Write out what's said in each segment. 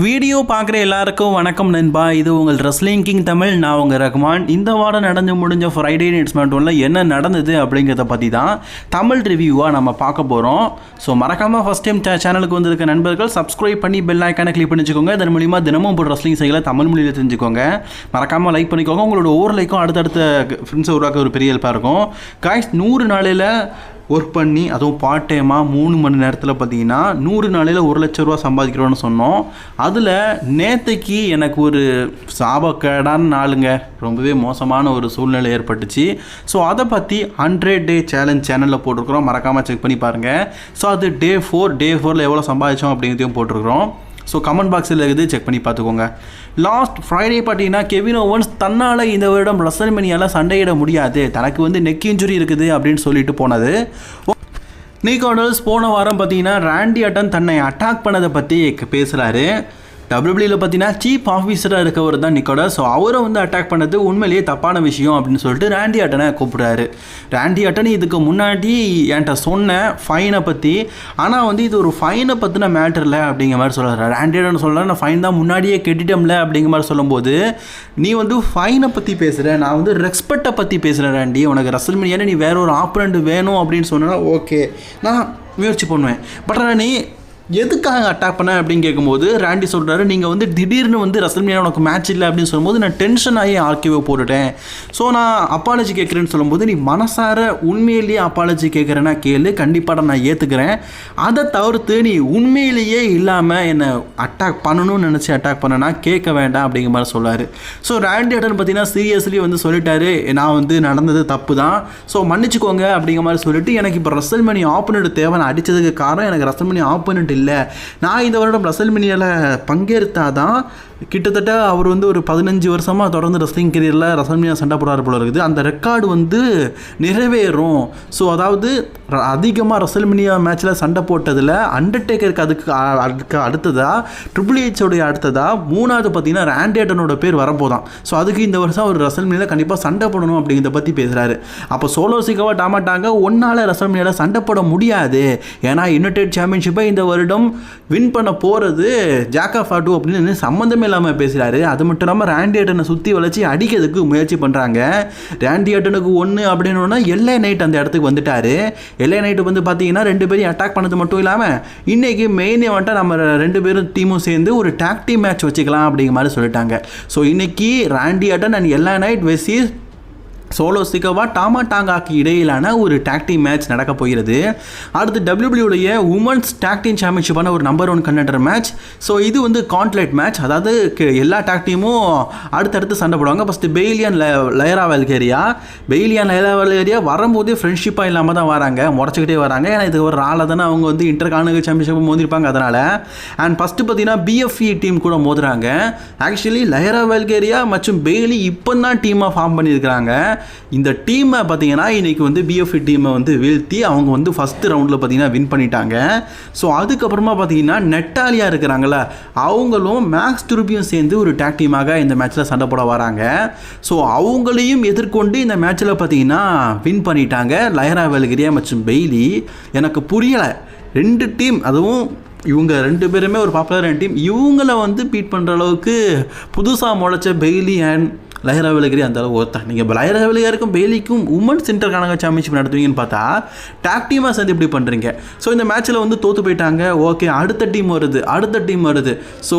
Video பார்க்குற எல்லாருக்கும் வணக்கம் நண்பா. இது உங்கள் ரெஸ்லிங் கிங் தமிழ். நான் உங்கள் ரஹ்மான் இந்த வாரம் நடந்து முடிஞ்ச ஃப்ரைடே நைட்ஸ் மேட்டோனில் என்ன நடந்தது அப்படிங்கிறத பற்றி தான் தமிழ் ரிவ்யூவாக நம்ம பார்க்க போகிறோம் ஸோ மறக்காமல் ஃபஸ்ட் டைம் சேனலுக்கு வந்திருக்க நண்பர்கள் சப்ஸ்கிரைப் பண்ணி பெல் ஐக்கானை கிளிக் பண்ணி வச்சுக்கோங்க இதன் மூலிமா தினமும் போடுற ரெஸ்லிங் செய்யல தமிழ் மொழியில் தெரிஞ்சுக்கோங்க. மறக்காமல் லைக் பண்ணிக்கோங்க. உங்களோட ஒவ்வொரு லைக்கும் அடுத்தடுத்த ஃப்ரெண்ட்ஸை உருவாக்க ஒரு பெரிய ஹெல்ப்பாக இருக்கும். காய்ஸ் நூறு நாளில் ஒர்க் பண்ணி அதுவும் பார்ட் டைமாக மூணு மணி நேரத்தில் பார்த்தீங்கன்னா நூறு நாளையில் ஒரு லட்ச ரூபா சம்பாதிக்கிறோன்னு சொன்னோம். அதில் நேத்தைக்கு எனக்கு ஒரு சாபக்கேடான நாளுங்க. ரொம்பவே மோசமான ஒரு சூழ்நிலை ஏற்பட்டுச்சு. ஸோ அதை பற்றி ஹண்ட்ரட் டே சேலஞ்ச் சேனலில் போட்டிருக்கிறோம். மறக்காமல் செக் பண்ணி பாருங்கள் ஸோ அது டே ஃபோர் டே ஃபோரில் எவ்வளோ சம்பாதிச்சோம் அப்படிங்கிறதையும் போட்டிருக்கிறோம். ஸோ கமெண்ட் பாக்ஸில் இருக்குது. செக் பண்ணி பார்த்துக்கோங்க. லாஸ்ட் ஃப்ரைடே பார்த்தீங்கன்னா கெவின் ஓவன்ஸ் தன்னால் இந்த வருடம் ரசல்மெனியால் சண்டையிட முடியாது. தனக்கு வந்து நெக் இன்ஜுரி இருக்குது அப்படின்னு சொல்லிட்டு போனது. நீக்கோடல்ஸ் போன வாரம் பார்த்தீங்கன்னா ரேண்டி அட்டன் தன்னை அட்டாக் பண்ணதை பற்றி பேசுகிறாரு டபிள்யூபிள்யூவில் பார்த்தீங்கன்னா சீஃப் ஆஃபீஸராக இருக்கவர் தான் நிக்கோட ஸோ அவரை வந்து அட்டாக் பண்ணது உண்மையிலேயே தப்பான விஷயம் அப்படின்னு சொல்லிட்டு ரேண்டி அட்டனை கூப்பிடுறாரு. ரேண்டி அட்டன் இதுக்கு முன்னாடி என்கிட்ட சொன்ன ஃபைனை பற்றி ஆனால் வந்து இது ஒரு ஃபைனை பற்றின மேட்டர் இல்லை அப்படிங்கிற மாதிரி சொல்கிறார் ரேண்டி அட்டன் சொல்கிறேன் நான் ஃபைன் தான் முன்னாடியே கெட்டிட்டோம்ல அப்படிங்கிற மாதிரி சொல்லும்போது நீ வந்து ஃபைனை பற்றி பேசுகிற நான் வந்து ரெஸ்பெக்டை பற்றி பேசுகிறேன் ராண்டி உனக்கு ரசல்மனியான நீ வேற ஒரு ஆப்ரண்ட் வேணும் அப்படின்னு சொன்னால் ஓகே நான் முயற்சி பண்ணுவேன். பட் ஆனால் நீ எதுக்காக அட்டாக் பண்ண அப்படின்னு கேட்கும்போது ராண்டி சொல்கிறாரு நீங்கள் வந்து திடீர்னு வந்து ரசல்மியா உனக்கு மேட்ச் இல்லை அப்படின்னு சொல்லும்போது நான் டென்ஷன் ஆகி ஆர்கியூவை போட்டுட்டேன். ஸோ நான் அப்பாலஜி கேட்குறேன்னு சொல்லும்போது நீ மனசார உண்மையிலேயே அப்பாலஜி கேட்குறேன்னா கேளு கண்டிப்பாக நான் ஏற்றுக்கிறேன் அதை தவிர்த்து நீ உண்மையிலேயே இல்லாமல் என்னை அட்டாக் பண்ணணும்னு நினச்சி அட்டாக் பண்ணனா கேட்க வேண்டாம் அப்படிங்கிற மாதிரி சொல்லார். ஸோ ரேண்டி அட்டன் பார்த்தீங்கன்னா சீரியஸ்லி வந்து சொல்லிட்டாரு நான் வந்து நடந்தது தப்பு தான். ஸோ மன்னிச்சுக்கோங்க அப்படிங்கிற மாதிரி சொல்லிட்டு எனக்கு இப்போ ரசல்மணி ஆப்பனண்ட் தேவை நான் அடித்ததுக்கு காரணம் எனக்கு ரசல்மணி ஆப்பனண்ட் இல்லை. நான் இந்த வருடம் ரசல்மணியில் பங்கேற்றாதான் கிட்டத்தட்ட அவர் வந்து ஒரு பதினஞ்சு வருஷமாக தொடர்ந்து ரெஸ்லிங் கெரியரில் ரசல்மியா சண்டை போடுறாரு போல இருக்குது. அந்த ரெக்கார்டு வந்து நிறைவேறும். ஸோ அதாவது அதிகமாக ரசல்மினியா மேட்ச்சில் சண்டை போட்டதில் அண்டர்டேக்கருக்கு அதுக்கு அதுக்கு அடுத்ததாக ட்ரிபிள் ஹெச்சோடைய அடுத்ததாக மூணாவது பார்த்தீங்கன்னா ரேண்டேட்டனோட பேர் வரப்போதான். ஸோ அதுக்கு இந்த வருஷம் அவர் ரசல்மினியில் கண்டிப்பாக சண்டை போடணும் அப்படிங்கிறத பற்றி பேசுகிறாரு அப்போ சோலோ சிக்காவாக டாமாட்டாங்க ஒன்றால் ரசல்மினியில் சண்டை போட முடியாது. ஏன்னா யுனைடெட் சாம்பியன்ஷிப்பை இந்த வருடம் வின் பண்ண போகிறது ஜாக்கா ஃபாட்டு அப்படின்னு சம்மந்தமே இல்லாமல் பேசுகிறாரு அது மட்டும் இல்லாமல் ரேண்டி ஆட்டனை சுற்றி வளைச்சி அடிக்கிறதுக்கு முயற்சி பண்ணுறாங்க ரேண்டி ஆட்டனுக்கு ஒன்று அப்படின்னா எல்லை நைட் அந்த இடத்துக்கு வந்துட்டாரு. எல்லை நைட்டு வந்து பார்த்தீங்கன்னா ரெண்டு பேரும் அட்டாக் பண்ணது மட்டும் இல்லாமல் இன்றைக்கி மெயின் வந்துட்டு நம்ம ரெண்டு பேரும் டீமும் சேர்ந்து ஒரு டாக்டி மேட்ச் வச்சுக்கலாம் அப்படிங்கிற மாதிரி சொல்லிட்டாங்க. ஸோ இன்னைக்கு ராண்டி ஆட்டன் அண்ட் எல்லா நைட் வெசிஸ் சோலோ சிகவா டாமா டாங்காக்கு இடையிலான ஒரு டாக் மேட்ச் நடக்க போகிறது. அடுத்து டபிள்யூபிள்யூடைய உமன்ஸ் டாக் சாம்பியன்ஷிப்பான ஒரு number one contender match so இது வந்து கான்ட்லேட் மேட்ச் அதாவது எல்லா டாக்டீமும் அடுத்தடுத்து சண்டை போடுவாங்க. ஃபஸ்ட்டு பெய்லியன் லயரா வெல்கேரியா. பெய்லியன் லயரா வெல்கேரியா வரும்போதே ஃப்ரெண்ட்ஷிப்பாக இல்லாமல் தான் வராங்க. முடச்சிக்கிட்டே வராங்க. ஏன்னா இது ஒரு ஆளாக தானே அவங்க வந்து இன்டர் கானக சாம்பியன்ஷிப் மோதிருப்பாங்க. அதனால் அண்ட் ஃபஸ்ட்டு பார்த்தீங்கன்னா பிஎஃப்இ டீம் கூட மோதுறாங்க. ஆக்சுவலி லயரா வெல்கேரியா மற்றும் பெய்லி இப்போ தான் டீமாக ஃபார்ம் பண்ணியிருக்கிறாங்க. இந்த டீமை பார்த்தீங்கன்னா இன்றைக்கி வந்து பிஎஃப்இ டீமை வந்து வீழ்த்தி அவங்க வந்து ஃபஸ்ட்டு ரவுண்டில் பார்த்தீங்கன்னா வின் பண்ணிட்டாங்க. ஸோ அதுக்கப்புறமா பார்த்தீங்கன்னா நெட்டாலியாக இருக்கிறாங்கள அவங்களும் மேக்ஸ் துருப்பியும் சேர்ந்து ஒரு டேக் டீமாக இந்த மேட்ச்சில் சண்டை போட வராங்க. ஸோ அவங்களையும் எதிர்கொண்டு இந்த மேட்ச்சில் பார்த்தீங்கன்னா வின் பண்ணிட்டாங்க. லயரா வெல்கிரியா மற்றும் பெய்லி. எனக்கு புரியலை. ரெண்டு டீம் அதுவும் இவங்க ரெண்டு பேருமே ஒரு பாப்புலரான டீம் இவங்கள வந்து பீட் பண்ணுற அளவுக்கு புதுசாக முளைச்ச பெய்லி அண்ட் லயரா விலகிரி அந்த அளவு ஒருத்தா நீங்கள் லயரா விலகிரிக்கும் பெய்லிக்கும் உமன்ஸ் சென்டர் கணக்கு சாம்பியன்ஷிப் நடத்துவீங்கன்னு பார்த்தா டாக் டீமாக சேர்ந்து இப்படி பண்ணுறீங்க ஸோ இந்த மேட்ச்சில் வந்து தோற்று போயிட்டாங்க. ஓகே அடுத்த டீம் வருது. அடுத்த டீம் வருது. So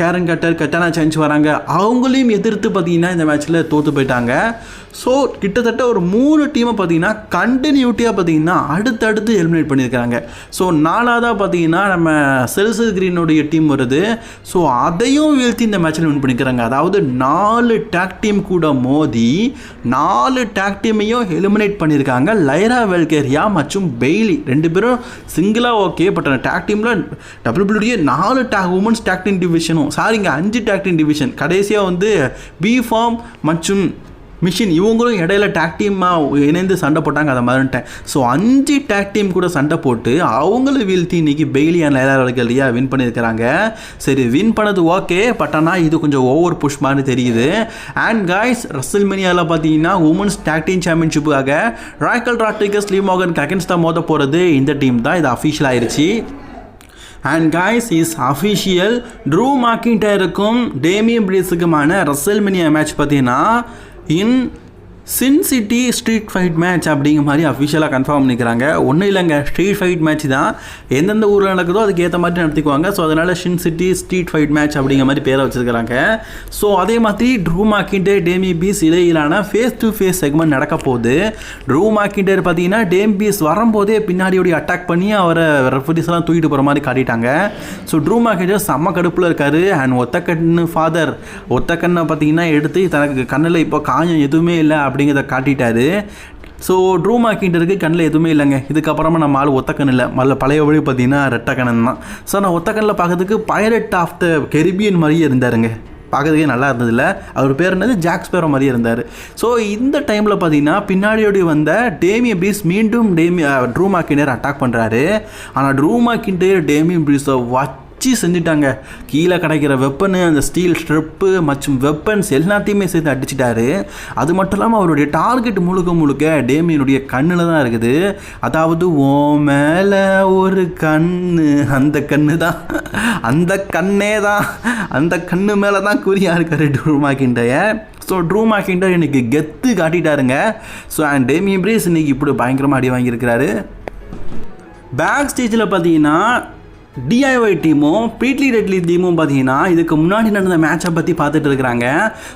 Kayden Carter Katana Chance வராங்க. அவங்களையும் எதிர்த்து பார்த்தீங்கன்னா இந்த மேட்ச்சில் தோற்று போயிட்டாங்க. ஸோ கிட்டத்தட்ட ஒரு மூணு டீமை பார்த்தீங்கன்னா கண்டினியூட்டியாக பார்த்தீங்கன்னா அடுத்தடுத்து எலிமினேட் பண்ணியிருக்காங்க ஸோ நாலாவதாக பார்த்தீங்கன்னா நம்ம செல்சு கிரீனுடைய டீம் வருது. ஸோ அதையும் வீழ்த்தி இந்த மேட்ச்சில் வின் பண்ணிக்கிறாங்க. அதாவது நாலு டேக் டீம் கூட மோதி நாலு டேக் டீமையும் எலிமினேட் பண்ணியிருக்காங்க. லைரா வெல்கேரியா மற்றும் பெய்லி. ரெண்டு பேரும் சிங்கிளாக ஓகே பட் அந்த டேக் டீமில் டபிள்யூபிள்யூடியே நாலு டேக் உமன்ஸ் டேக் டீம் டிவிஷனும் சாரிங்க அஞ்சு டேக் டீம் டிவிஷன் கடைசியாக வந்து பி ஃபார்ம் மற்றும் மிஷின் இவங்களும் இடையில டேக் டீமாக இணைந்து சண்டை போட்டாங்க அதை மறந்துட்டேன். ஸோ அஞ்சு டேக் டீம் கூட சண்டை போட்டு அவங்கள வீழ்த்தி இன்னைக்கு பெய்லி அண்ட் லைலா வின் பண்ணியிருக்கிறாங்க. சரி வின் பண்ணது ஓகே பட் ஆனால் இது கொஞ்சம் ஓவர் புஷ் மாதிரி தெரியுது. அண்ட் காய்ஸ் ரசல் மெனியாவில் பார்த்தீங்கன்னா உமன்ஸ் டேக் டீம் சாம்பியன்ஷிப்புக்காக ராய்கல் ராட்ரிகஸ் லீ மோகன் ககன்ஸ்தா மோத போகிறது இந்த டீம் தான் இது அஃபிஷியல் ஆயிடுச்சு and guys is official Drew மாக்கின்டருக்கும் Damian பிரீஸுக்குமான ரசல்மினியா மேட்ச் பார்த்தீங்கன்னா hin Sin City street fight match அப்படிங்கிற மாதிரி அஃபிஷியலாக கன்ஃபார்ம் பண்ணிக்கிறாங்க. ஒன்றும் இல்லைங்க ஸ்ட்ரீட் ஃபைட் மேட்ச் தான். எந்தெந்த ஊரில் நடக்குதோ அதுக்கேற்ற மாதிரி நடத்திக்குவாங்க. ஸோ அதனால் Sin City street fight match அப்படிங்கிற மாதிரி பேரை வச்சுருக்கிறாங்க. ஸோ அதே மாதிரி ட்ரூ மாக்கிண்டே டேமி பீஸ் இடையிலான ஃபேஸ் டு ஃபேஸ் செக்மெண்ட் நடக்க போகுது. ட்ரூ மாக்கிண்டர் பார்த்தீங்கன்னா டேம் பீஸ் வரும்போதே பின்னாடியோடைய அட்டாக் பண்ணி அவரை ரெஃபரிஸ்லாம் தூக்கிட்டு போகிற மாதிரி காட்டிட்டாங்க. ஸோ ட்ரூ மாக்கிண்டர் செம்ம கடுப்பில் இருக்கார். அண்ட் ஒத்த கண்ணு ஃபாதர் ஒத்த கண்ணை பார்த்தீங்கன்னா எடுத்து தனக்கு கண்ணில் இப்போ காயம் எதுவுமே இல்லை. அப்படி அப்படிங்கிறத காட்டிட்டாரு. ஸோ ட்ரூ மாக்கிண்டருக்கு கண்ணில் எதுவுமே இல்லைங்க. இதுக்கப்புறமா நம்ம ஆள் ஒத்தக்கன் இல்லை. மல்ல பழைய வழி பார்த்தீங்கன்னா ரெட்டக்கணன் தான். ஸோ நான் ஒத்தக்கனில் பார்க்கறதுக்கு பைரட் ஆஃப் த கெரிபியன் மாதிரியே இருந்தாருங்க. பார்க்கறதுக்கே நல்லா இருந்ததில்ல அவர் பேர் என்னது? ஜாக்ஸ் பேரோ மாதிரியே இருந்தார். ஸோ இந்த டைமில் பார்த்தீங்கன்னா பின்னாடியோடி வந்த டேமிய பிரீஸ் மீண்டும் டேமி ட்ரூ மாக்கிண்டர் அட்டாக் பண்ணுறாரு ஆனால் ட்ரூ மாக்கிண்டர் டேமியன் பிரீஸை வச்சு செஞ்சுட்டாங்க. கீழே கிடைக்கிற வெப்பனு அந்த ஸ்டீல் ஸ்ட்ரிப்பு மற்றும் வெப்பன்ஸ் எல்லாத்தையுமே சேர்த்து அடிச்சிட்டாரு. அது மட்டும் இல்லாமல் அவருடைய டார்கெட் முழுக்க முழுக்க டேமியனுடைய கண்ணில் தான் இருக்குது. அதாவது ஓ மேலே ஒரு கண்ணு. அந்த கண்ணு தான். அந்த கண்ணே தான். அந்த கண்ணு மேலே தான் குறியாக இருக்காரு ட்ரூமாக்கிண்டைய ஸோ ட்ரூமாக்கிண்டர் இன்னைக்கு கெத்து காட்டிட்டாருங்க. ஸோ அண்ட் டேமியன் பிரீஸ் இன்னைக்கு இப்படி பயங்கரமாக அடி வாங்கியிருக்கிறாரு. பேக் ஸ்டேஜில் பார்த்தீங்கன்னா டிஐஒய் டீமும் பீட்லி ரெட்லி டீமும் பார்த்தீங்கன்னா இதுக்கு முன்னாடி நடந்த மேட்சை பற்றி பார்த்துட்டு இருக்கிறாங்க.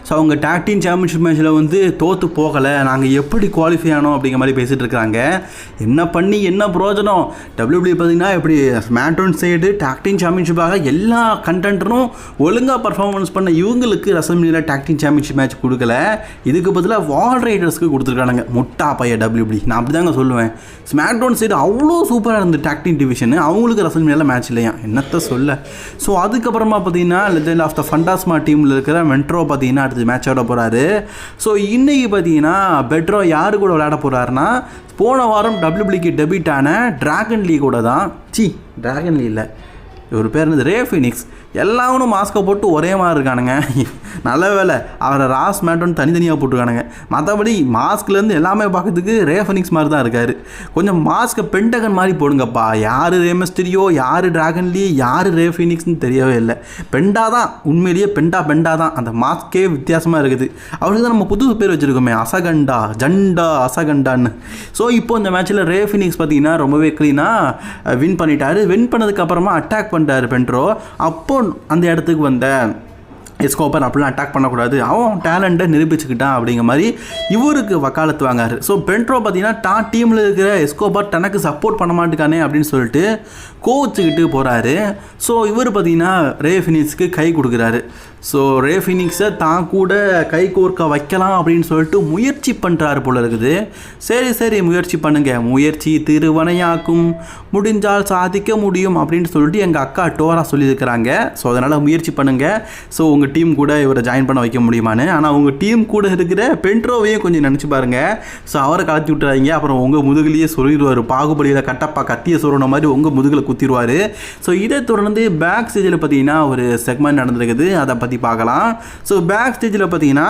ஸோ அவங்க டாக்டின் சாம்பியன்ஷிப் மேட்ச்சில் வந்து தோற்று போகலை. நாங்கள் எப்படி குவாலிஃபை ஆனோம் அப்படிங்கிற மாதிரி பேசிகிட்டு இருக்கிறாங்க. என்ன பண்ணி என்ன பிரயோஜனம்? டபிள்யூபிள்யூ பார்த்தீங்கன்னா இப்படி ஸ்மாட்டோன் சைடு டாக்டின் சாம்பியன்ஷிப்பாக எல்லா கண்டென்ட்டரும் ஒழுங்காக பர்ஃபார்மன்ஸ் பண்ண இவங்களுக்கு ரசமினியில் டாக்டின் சாம்பியன்ஷிப் மேட்ச் கொடுக்கல. இதுக்கு பதிலாக வால் ரைடர்ஸ்க்கு கொடுத்துருக்கானுங்க. முட்டா பைய டபிள்யூபிள்யூ நான் அப்படி தாங்க சொல்லுவேன். ஸ்மாக்டவுன் சைடு அவ்வளோ சூப்பராக இருந்தது டாக்டின் டிவிஷன் அவங்களுக்கு ரசமினியில் மேட்ச் இல்லையா? என்னத்த சொல்ல? ஸோ அதுக்கப்புறமா பார்த்தீங்கன்னா லெஜெண்ட் ஆஃப் த ஃபண்டாஸ்மா டீமில் இருக்கிற மென்ட்ரோ பார்த்தீங்கன்னா அடுத்து மேட்ச் ஆட போகிறாரு ஸோ இன்றைக்கி பார்த்தீங்கன்னா பெட்ரோ யார் கூட விளையாட போகிறாருன்னா போன வாரம் டபிள்யூபிளிக்கு டெபிட் ஆன டிராகன் லீ கூட தான் சி டிராகன் லீ இல்லை. இவர் பேர் வந்து ரே ஃபினிக்ஸ். எல்லாவனும் மாஸ்க்கை போட்டு ஒரே மாதிரி இருக்கானுங்க. நல்ல வேலை. அவரை ராஸ் மேட்டோன்னு தனித்தனியாக போட்டுருக்கானுங்க. மற்றபடி மாஸ்க்லேருந்து எல்லாமே பார்க்கறதுக்கு ரே ஃபினிக்ஸ் மாதிரி தான் இருக்கார். கொஞ்சம் மாஸ்க்கை பென்டகன் மாதிரி போடுங்கப்பா. யார் ரேமஸ்டிரியோ யார் ட்ராகன்லி யார் ரே ஃபினிக்ஸ்னு தெரியவே இல்லை. பெண்டா தான். உண்மையிலேயே பெண்டா பெண்டா தான். அந்த மாஸ்க்கே வித்தியாசமாக இருக்குது. அவருக்கு தான் நம்ம புது பேர் வச்சுருக்கோமே அசகண்டா ஜண்டா அசகண்டான்னு. ஸோ இப்போ இந்த மேட்ச்சில் ரே ஃபினிக்ஸ் பார்த்தீங்கன்னா ரொம்பவே க்ளீனாக வின் பண்ணிட்டாரு. வின் பண்ணதுக்கப்புறமா அட்டாக் பண்ணிட்டாரு பென்ட்ரோ அப்போ அந்த இடத்துக்கு வந்த எஸ்கோப்பர் அப்படிலாம் அட்டாக் பண்ணக்கூடாது. அவன் டேலண்ட்டை நிரூபிச்சுக்கிட்டான் அப்படிங்கிற மாதிரி இவருக்கு வக்காலத்து வாங்காரு ஸோ பென்ட்ரோ பார்த்தீங்கன்னா தான் டீமில் இருக்கிற எஸ்கோபர் தனக்கு சப்போர்ட் பண்ண மாட்டேக்கானே அப்படின்னு சொல்லிட்டு கோவிச்சுக்கிட்டு போகிறாரு ஸோ இவர் பார்த்தீங்கன்னா ரே ஃபினிஸ்க்கு கை கொடுக்குறாரு. ஸோ ரே ஃபினிக்ஸை தான் கூட கை கோர்க்க வைக்கலாம் அப்படின்னு சொல்லிட்டு முயற்சி பண்ணுறாரு போல இருக்குது. சரி சரி முயற்சி பண்ணுங்கள் முயற்சி திருவனையாக்கும் முடிஞ்சால் சாதிக்க முடியும் அப்படின்னு சொல்லிட்டு எங்கள் அக்கா டோரா சொல்லியிருக்கிறாங்க. ஸோ அதனால் முயற்சி பண்ணுங்கள் ஸோ உங்கள் டீம் கூட இவரை ஜாயின் பண்ண வைக்க முடியுமான்னு. ஆனால் உங்கள் டீம் கூட இருக்கிற பென்ட்ரோவையும் கொஞ்சம் நினச்சி பாருங்கள் ஸோ அவரை கலத்தி விட்டுறாங்க அப்புறம் உங்கள் முதுகுலேயே சொல்லிடுவார் பாகுபலியில் கட்டப்பா கத்திய சொல்கிற மாதிரி உங்கள் முதுகில் குத்திடுவார். ஸோ இதை தொடர்ந்து பேக் ஸ்டேஜில் பார்த்தீங்கன்னா ஒரு செக்மெண்ட் நடந்திருக்குது. அதை பற்றி பார்க்கலாம். ஸோ பேக் ஸ்டேஜில் பார்த்தீங்கன்னா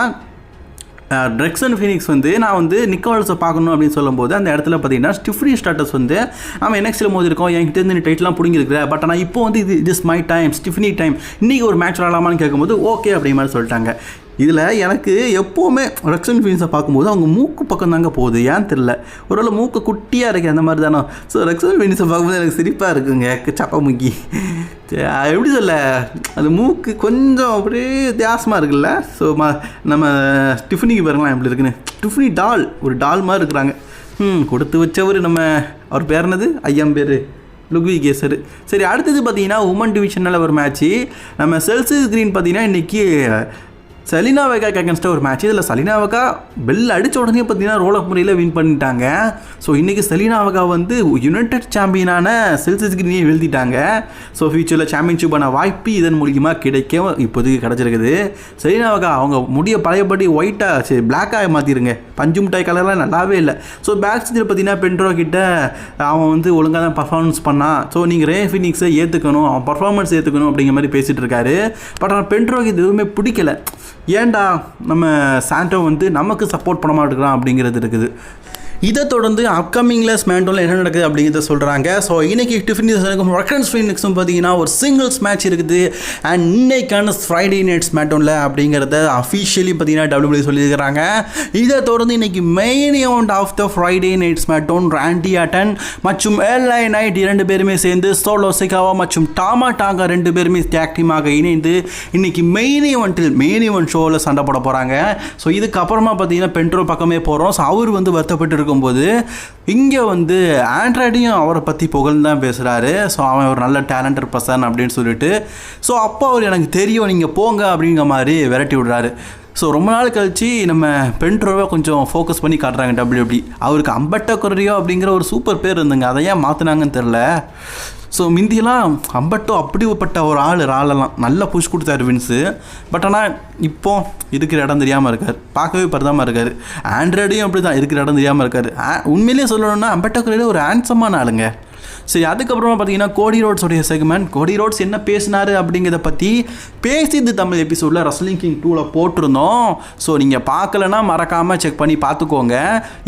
ட்ரெக்ஸன் ஃபினிக்ஸ் வந்து நான் வந்து நிக்கோல்ஸை பார்க்கணும் அப்படின்னு சொல்லும்போது அந்த இடத்துல பார்த்தீங்கன்னா ஸ்டிஃப்ரி ஸ்டாட்டஸ் வந்து நம்ம என்எக்ஸில் மோதி இருக்கோம்? என்கிட்ட இருந்து நீ டைட்லாம் பிடிங்கிருக்கிற பட் ஆனால் இப்போ வந்து இது is my time Tiffany time இன்றைக்கி ஒரு மேட்ச் விளாடலாமான்னு கேட்கும்போது ஓகே அப்படி மாதிரி சொல்லிட்டாங்க. இதில் எனக்கு எப்போவுமே ரக்ஷன் ஃபீன்ஸை பார்க்கும்போது அவங்க மூக்கு பக்கம் தாங்க போகுது. ஏன் தெரில ஒருவேளை மூக்கு குட்டியாக இருக்கு அந்த மாதிரி தானே? ஸோ ரக்ஷன் ஃபீன்ஸை பார்க்கும்போது எனக்கு சிரிப்பாக இருக்குங்க. சப்ப முக்கி. எப்படி சொல்ல? அது மூக்கு கொஞ்சம் அப்படியே வித்தியாசமாக இருக்குல்ல? ஸோ ம நம்ம டிஃபனிக்கு பாருங்களேன் எப்படி இருக்குன்னு. டிஃபனி டால் ஒரு டால் மாதிரி இருக்கிறாங்க. ம் கொடுத்து வச்சவர் நம்ம அவர் பேர் என்னது? ஐயம் பேர். லுக்வி கேசர். சரி அடுத்தது பார்த்தீங்கன்னா உமன் டிவிஷனில் ஒரு மேட்ச்சு நம்ம செல்சி ஸ்க்ரீன் பார்த்தீங்கன்னா இன்றைக்கி சலினா வெகா அகேன்ஸ்டாக ஒரு மேட்ச் இதில் சலினா வெகா பெல் அடித்த உடனே பார்த்தீங்கன்னா ரோல் அப் முறையில் வின் பண்ணிட்டாங்க. ஸோ இன்றைக்கி சலினா வெகா வந்து யுனைடெட் சாம்பியனான செல்சிஸ் கிரீனியை வீழ்த்திட்டாங்க. ஸோ ஃபியூச்சரில் சாம்பியன்ஷிப்பான வாய்ப்பு இதன் மூலியமாக கிடைக்க இப்போதைக்கு கிடச்சிருக்குது. சலினா வெகா அவங்க முடிய பழையபடி ஒயிட்டாக சரி பிளாக்காக மாற்றிருங்க பஞ்சு மிட்டாய் கலர்லாம் நல்லாவே இல்லை. ஸோ பேக் ஸ்டேஜில் பார்த்தீங்கன்னா பென்ட்ரோ கிட்ட அவன் வந்து ஒழுங்காக தான் பர்ஃபார்மன்ஸ் பண்ணான் ஸோ நீங்கள் ரே ஃபினிக்ஸை ஏற்றுக்கணும் அவன் பர்ஃபார்மன்ஸ் ஏற்றுக்கணும் அப்படிங்கிற மாதிரி பேசிகிட்டு இருக்காரு. பட் ஆனால் பென்ட்ரோக்கு இது எதுவுமே பிடிக்கல. ஏன்டா நம்ம சாண்டோ வந்து நமக்கு சப்போர்ட் பண்ண மாட்டேங்கிறான் அப்படிங்கிறது இருக்குது. இதை தொடர்ந்து அப்கமிங்கில் ஸ்மேண்டோவில் என்ன நடக்குது அப்படிங்கிறத சொல்கிறாங்க ஸோ இன்னைக்கு டிஃபினிஷனுக்கும் ரெக்கன்ஸ் ஃபினிக்ஸும் பார்த்தீங்கன்னா ஒரு சிங்கிள்ஸ் மேட்ச் இருக்குது. அண்ட் இன்னைக்கான ஃப்ரைடே நைட் ஸ்மேட்டோனில் அப்படிங்கிறத அஃபிஷியலி பார்த்தீங்கன்னா டபிள்யூபிள்யூ சொல்லியிருக்கிறாங்க. இதை தொடர்ந்து இன்னைக்கு main event of the Friday night SmackDown Randy Orton மற்றும் எல்ஐ நைட் இரண்டு பேருமே சேர்ந்து சோலோ சிகாவா மற்றும் டாமா டாங்கா ரெண்டு பேருமே டேக் டீமாக இணைந்து இன்னைக்கு மெயின் ஈவெண்ட்டில் மெயின் ஈவெண்ட் ஷோவில் சண்டை போட போகிறாங்க ஸோ இதுக்கப்புறமா பார்த்தீங்கன்னா பென்ட்ரோல் பக்கமே போகிறோம் ஸோ அவர் வந்து வருத்தப்பட்டு இருக்கும்போது இங்கே வந்து ஆண்ட்ராய்டையும் அவரை பற்றி புகழ்ந்து தான் பேசுகிறாரு ஸோ அவன் ஒரு நல்ல டேலண்டட் பர்சன் அப்படின்னு சொல்லிட்டு. ஸோ அப்போ அவர் எனக்கு தெரியும் நீங்கள் போங்க அப்படிங்கிற மாதிரி விரட்டி விடுறாரு. ஸோ ரொம்ப நாள் கழிச்சு நம்ம பென்ட்ரோவை கொஞ்சம் ஃபோக்கஸ் பண்ணி காட்டுறாங்க டபிள்யூபி அவருக்கு அம்பட்ட அப்படிங்கிற ஒரு சூப்பர் பேர் இருந்துங்க. அதை ஏன் மாற்றினாங்கன்னு தெரில ஸோ மிந்தியெல்லாம் அம்பட்டோ அப்படிப்பட்ட ஒரு ஆள் ஆளெல்லாம் நல்லா புஷ் கொடுத்தாரு வின்ஸு பட் ஆனால் இப்போ இருக்கிற இடம் தெரியாமல் இருக்கார். பார்க்கவே பரிதாமல் இருக்கார். ஆண்ட்ராய்டையும் அப்படி தான் இருக்கிற இடம் தெரியாமல் இருக்கார். ஆ- உண்மையிலேயே சொல்லணும்னா அம்பட்ட ஒரு ஹேண்ட்ஸமான ஆளுங்க. சரி அதுக்கப்புறமா பார்த்தீங்கன்னா கோடி ரோட்ஸோடைய செக்மெண்ட் கோடி ரோட்ஸ் என்ன பேசினாரு அப்படிங்கிறத பற்றி பேசிது தமிழ் எபிசோடில் ரஸ்லிங் கிங் டூவில் போட்டிருந்தோம். ஸோ நீங்கள் பார்க்கலன்னா மறக்காமல் செக் பண்ணி பார்த்துக்கோங்க.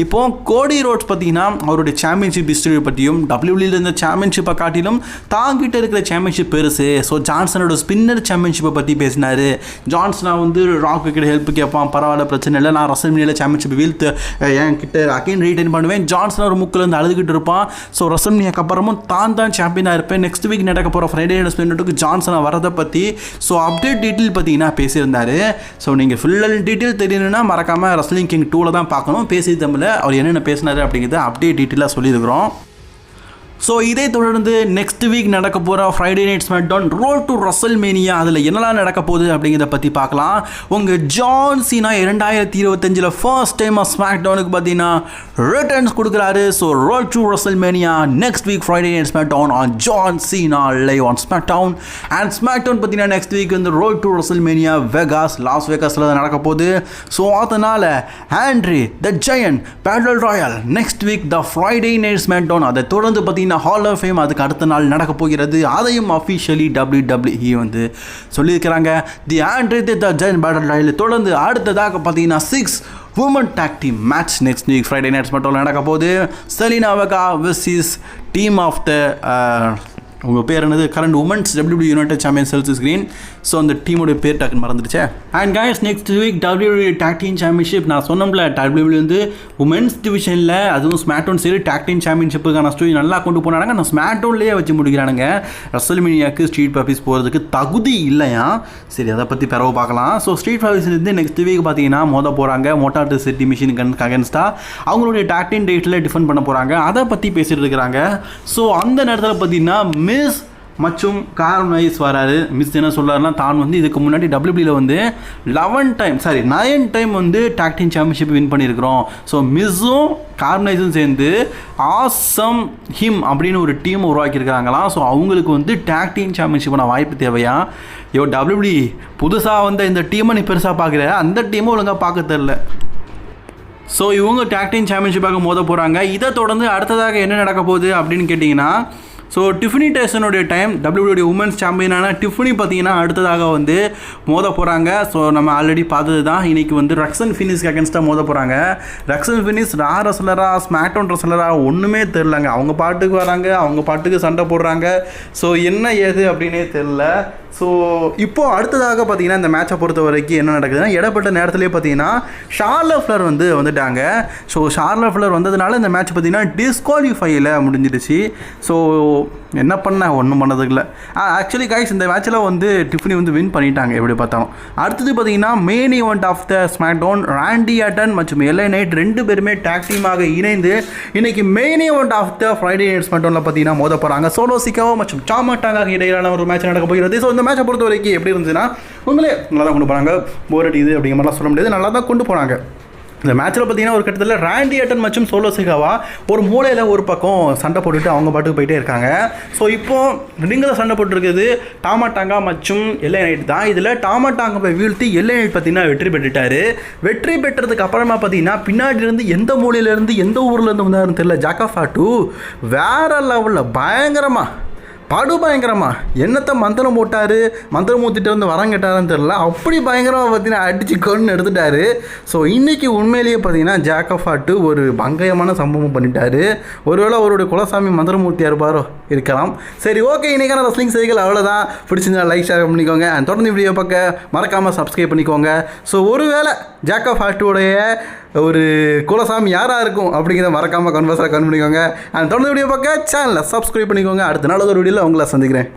இப்போ கோடி ரோட்ஸ் பார்த்தீங்கன்னா அவருடைய சாம்பியன்ஷிப் ஹிஸ்டரி பற்றியும் டபிள்யூலியில் இருந்த சாம்பியன்ஷிப்பை காட்டிலும் தாங்கிட்ட இருக்கிற சாம்பியன்ஷிப் பெருசு. ஸோ ஜான்சனோட ஸ்பின்னர் சாம்பியன்ஷிப்பை பற்றி பேசினார். ஜான்சனா வந்து ராக்கு கிட்ட ஹெல்ப் கேட்பான் பரவாயில்ல பிரச்சனை இல்லை. நான் ரசல்மினியில் சாம்பியன்ஷிப் வீழ்த்து என் கிட்ட அகைன் ரீட்டைன் பண்ணுவேன். ஜான்சன் ஒரு முக்கில் இருந்து அழுதுகிட்டு இருப்பான். ஸோ ரசல்மினியாக்கு அப்புறமும் தான் தான் சாம்பியனாக இருப்பேன். நெக்ஸ்ட் வீக் நடக்க போகிற ஃப்ரைடே ஸ்பின்னுக்கு ஜான்சனை வரதை பற்றி ஸோ அப்டேட் டீட்டெயில் பார்த்தீங்கன்னா பேசியிருந்தார். ஸோ நீங்கள் ஃபுல்லாக டீட்டெயில் தெரியணும்னா மறக்காமல் ரஸ்லிங் கிங் டூவில் தான் பார்க்கணும். பேசி தமிழில் அவர் என்னென்ன பேசினாரு அப்படிங்கிறத அப்டேட் டீட்டெயிலாக சொல்லியிருக்கிறோம். ஸோ இதை தொடர்ந்து நெக்ஸ்ட் வீக் நடக்க போகிற Friday night SmackDown road to WrestleMania அதில் என்னெல்லாம் நடக்க போகுது அப்படிங்கிறத பற்றி பார்க்கலாம். உங்கள் ஜான் சீனா இரண்டாயிரத்தி இருபத்தஞ்சில் ஃபர்ஸ்ட் டைம் ஸ்மாக் டவுனுக்கு பார்த்தீங்கன்னா ரிட்டர்ன்ஸ் கொடுக்குறாரு. So road to WrestleMania next week Friday night SmackDown on John Cena live on SmackDown and SmackDown பார்த்தீங்கன்னா நெக்ஸ்ட் வீக் வந்து road to WrestleMania Vegas Las வெகாஸில் தான் நடக்க போகுது. ஸோ அதனால் Andre the Giant Battle Royal next week the Friday night SmackDown அதை தொடர்ந்து பார்த்தீங்கன்னா hall of fame அதுக்கு அடுத்த நாள் நடக்க போகிறது. அதையும் அஃபிஷியலி டபிள்யூ டபிள்யூஇ வந்து சொல்லியிருக்கிறாங்க. The Andre the Giant battle royal தொடர்ந்து அடுத்ததாக பார்த்தீங்கன்னா six women tag team match next week Friday nights மட்டும் நடக்க போகுது. Zelina Vega with team of the உங்கள் பேர் என்னது? Current womens W United champion cells screen so அந்த டீமோட பேர் டக்குன்னு மறந்துடுச்சே. And guys next week W tag team championship நான் சொன்னோம்ல டபிள்யூ வந்து உமன்ஸ் டிவிஷனில் அதுவும் ஸ்மாட்டோன் சரி டாக் டீம் சாம்பியன்ஷிப்புக்கான ஸ்டோரி நல்லா கொண்டு போனாங்க நான் ஸ்மாட்டோன்லேயே வச்சு முடிக்கிறானுங்க. ரசல் மீனியாவுக்கு ஸ்ட்ரீட் பர்பீஸ் போகிறதுக்கு தகுதி இல்லையா? சரி அதை பற்றி பிறவை பார்க்கலாம். ஸோ ஸ்ட்ரீட் பர்பீஸ்லேருந்து நெக்ஸ்ட் வீக் பார்த்தீங்கன்னா மோத போகிறாங்க மோட்டார் சிட்டி மிஷின் அகேன்ஸ்டாக அவங்களுடைய டாக்டின் டேட்டில் டிஃபெண்ட் பண்ண போகிறாங்க அதை பற்றி பேசிகிட்டு இருக்கிறாங்க. ஸோ அந்த நேரத்தில் பார்த்தீங்கன்னா மிஸ் மற்றும் கார்ன் வைஸ் வராரு மிஸ் என்ன சொல்கிறாருன்னா தான் வந்து இதுக்கு முன்னாடி டபிள்யூபியில் வந்து eleven time sorry nine time வந்து டாக்டின் சாம்பியன்ஷிப் வின் பண்ணியிருக்கிறோம் ஸோ மிஸ்ஸும் கார்னைஸும் சேர்ந்து ஆசம் ஹிம் அப்படின்னு ஒரு டீம் உருவாக்கியிருக்காங்களாம் ஸோ அவங்களுக்கு வந்து டாக் சாம்பியன்ஷிப்பான வாய்ப்பு தேவையா? ஐயோ டபிள்யூபி புதுசாக வந்த இந்த டீமை நீ பெருசாக பார்க்குற அந்த டீமும் ஒழுங்காக பார்க்க தெரில ஸோ இவங்க டாக்டின் சாம்பியன்ஷிப்பாக மோத போகிறாங்க இதை தொடர்ந்து அடுத்ததாக என்ன நடக்க போகுது அப்படின்னு கேட்டிங்கன்னா ஸோ டிஃபினி டேசனுடைய டைம் டபிள்யூடைய உமன்ஸ் சாம்பியனான டிஃபினி பார்த்தீங்கன்னா அடுத்ததாக வந்து மோத போகிறாங்க ஸோ நம்ம ஆல்ரெடி பார்த்தது தான் இன்றைக்கி வந்து ரக்ஸன் ஃபினிஷ்க்கு அகேன்ஸ்டாக மோத போகிறாங்க ரக்ஸன் ஃபினிஷ் ரா ரசலரா ஸ்மாக்டவுன் ரசலரா ஒன்றுமே தெரிலங்க அவங்க பாட்டுக்கு வராங்க அவங்க பாட்டுக்கு சண்டை போடுறாங்க. ஸோ என்ன ஏது அப்படின்னே தெரில ஸோ இப்போது அடுத்ததாக பார்த்தீங்கன்னா இந்த மேட்சை பொறுத்த வரைக்கும் என்ன நடக்குதுன்னா இடப்பட்ட நேரத்திலே பார்த்தீங்கன்னா ஷார்லோ ஃப்ளர் வந்து வந்துட்டாங்க. ஸோ ஷார்லோ ஃப்ளர் வந்ததுனால இந்த மேட்ச் பார்த்தீங்கன்னா டிஸ்குவாலிஃபையில் முடிஞ்சிடுச்சு. ஸோ என்ன பண்ண? ஒன்றும் பண்ணதுக்கு இல்லை ஆக்சுவலி கைஸ் இந்த மேட்ச்சில் வந்து டிஃபனி வந்து வின் பண்ணிட்டாங்க எப்படி பார்த்தாலும். அடுத்தது பார்த்தீங்கன்னா main event of the SmackDown Randy Orton மற்றும் எல்ஐ நைட் ரெண்டு பேருமே டாக் டீமாக இணைந்து இன்னைக்கு main event of the Friday night smack டவுனில் பார்த்தீங்கன்னா மோத போகிறாங்க சோலோ சிக்காவோ மற்றும் சாமாட்டாங்க இடையிலான ஒரு மேட்ச் நடக்க போகிறது. ஸோ இந்த மேட்சை பொறுத்த வரைக்கும் எப்படி இருந்துச்சுன்னா உங்களே நல்லா தான் கொண்டு போகிறாங்க போர் அடிக்குது அப்படிங்கிற மாதிரிலாம் சொல்ல முடியாது. நல்லா தான் கொண்டு போகிறாங்க இந்த மேட்ச்சில் பார்த்தீங்கன்னா ஒரு கட்டத்தில் ரேண்டி அட்டன் மற்றும் சோலோ சிகாவா ஒரு மூலையில் ஒரு பக்கம் சண்டை போட்டுட்டு அவங்க பாட்டுக்கு போயிட்டே இருக்காங்க. ஸோ இப்போ ரிங்கில் சண்டை போட்டுருக்குது டாமாட்டாங்கா மற்றும் எல்லை நைட் தான். இதில் டாமாட்டாங்க போய் வீழ்த்தி எல்லை நைட் பார்த்தீங்கன்னா வெற்றி பெற்றுட்டார். வெற்றி பெற்றதுக்கு அப்புறமா பார்த்தீங்கன்னா பின்னாடி இருந்து எந்த மூலையிலேருந்து எந்த ஊர்லேருந்து வந்தாருன்னு தெரியல. ஜாக்கா ஃபாட்டு வேற லெவலில் பயங்கரமாக படு பயங்கரமா. என்னத்தை மந்திரம் போட்டார்? மந்திரம் ஊற்றிட்டு வந்து வரம் கேட்டாருன்னு தெரில அப்படி பயங்கரமாக பார்த்தீங்கன்னா அடித்து கொண்டு எடுத்துட்டாரு. ஸோ இன்றைக்கி உண்மையிலேயே பார்த்தீங்கன்னா ஜாக்கஃபாட்டு ஒரு பங்கயமான சம்பவம் பண்ணிட்டாரு. ஒருவேளை அவருடைய குலசாமி மந்திரமூர்த்தியாக இருப்பாரோ இருக்கலாம். சரி ஓகே இன்றைக்கான ரஸ்லிங் செய்திகள் அவ்வளோதான் பிடிச்சிருந்தா லைக் ஷேர் பண்ணிக்கோங்க அண்ட் தொடர்ந்து வீடியோ பார்க்க மறக்காமல் சப்ஸ்கிரைப் பண்ணிக்கோங்க. ஸோ ஒருவேளை ஜாக் ஆஃப் ஆட்டுடைய ஒரு குலசாமி யாராக இருக்கும் அப்படிங்கிறத மறக்காமல் கன்வர்ஸாக கன் பண்ணிக்கோங்க அண்ட் தொடர்ந்து வீடியோ பார்க்க சேனலை சப்ஸ்கிரைப் பண்ணிக்கோங்க. அடுத்த நாள் ஒரு வீடியோவில் உங்களை சந்திக்கிறேன்.